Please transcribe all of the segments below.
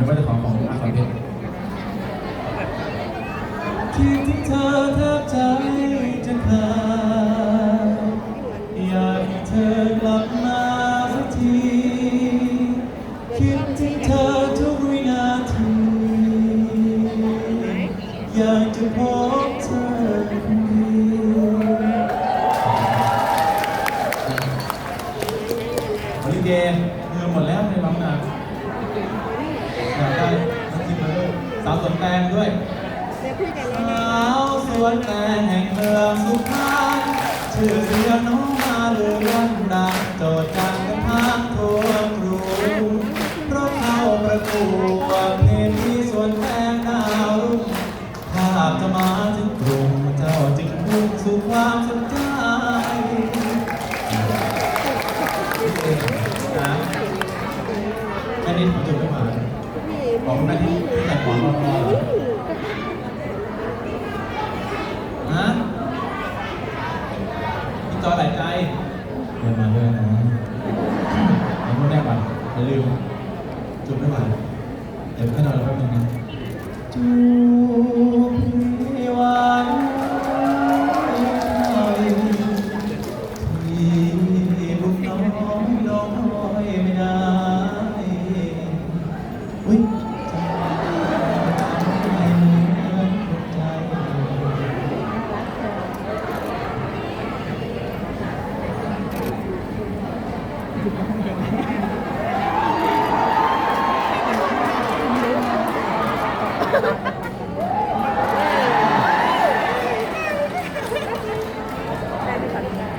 นึกว่าจะของของอาสอนเพชรคิดถึงเธอแทบใจจะขาดอยากให้เธอกลับมาสักที คิดถึงเธอทุกวินาที อยากจะพบเธอคนเดียวบริเกมเงินหมดแล้วในบางนา อยากได้นักจิตมาด้วยสาวสวนแตงด้วยสาวสวนแตงแห่งเมืองสุพรรณชื่อเสียงน้องมาเลือนดังโจทย์จังกันทางทั่วกรุงเพราะเข้าประกวดเพลงที่สวนแตงดาวรุ่งภาพจะมาถึงกรุงเจ้าจึงพุ่งสู่ความสนใจ บอกคุณแม่ที่ที่แต่งหมอนรอรอเหรอฮะพี่จอหลายใจเดินมาด้วยนะเดี๋ยวพูดแน่ก่อนอย่าลืมจุดไม่ไหวเดี๋ยวแค่นอนแล้วแป๊บนึงนะจู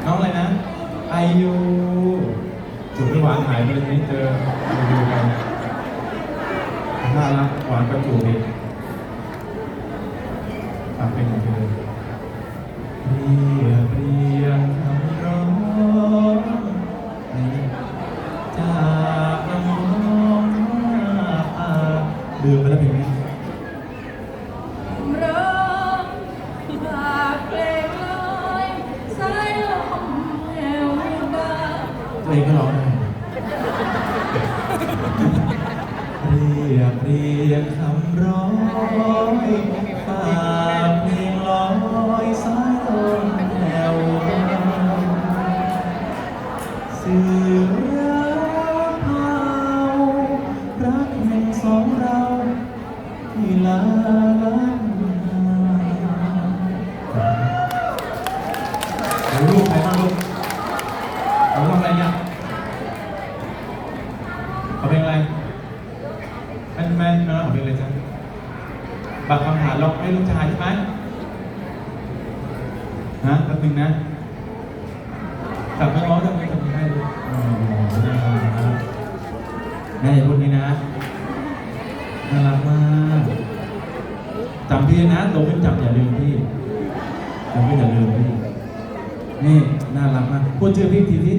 น้องอะไรนะไอยูจุดไม่หวานหายไปเลยทีนี้เจอไอยูกันน่ารักหวานประจูบอีกฝากเป็นของเธอเรียบเรียงคำร้องจากน้องมาลืมไปแล้วเพลง เองก็ร้องได้เรียบเรียงคำร้องฝากเพลงลอยสายลมแผ่วเสื่อ เอเพลงอะไรแมนแมนนะเอเพลงอะไรจ๊ะบักคำถามล็อกให้ลูกชายใช่ไหมฮะแป๊บนึงนะกลับมาร้องทำไมทำไมให้ลูกอ๋อนะครับแม่อย่าพูดนี้นะน่ารักมากจำพี่นะโตขึ้นจำอย่าลืมพี่จำพี่อย่าลืมพี่นี่น่ารักมากพูดชื่อพี่ทีที่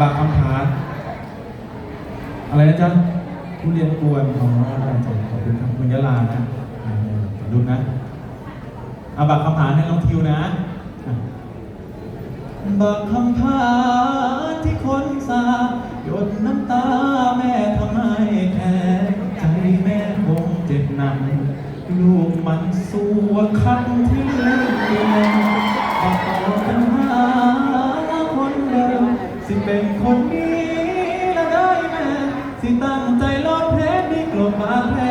บาคำถามอะไรนะจ๊ะผู้เรียนกวนอ๋อได้จ้ะขอบคุณครับคุณยะลานะดูนะเอาบางคำถามให้น้องทิวนะบักคำพาที่คนสาหยดน้ำตาแม่ทำให้แค่ใจแม่คงเจ็บหนักลูกมันสู้คันที่เล่นเกมบัก เป็นคนนี้แล้วได้แม่สิตั้งใจลดเพลดีกลบบาดแผล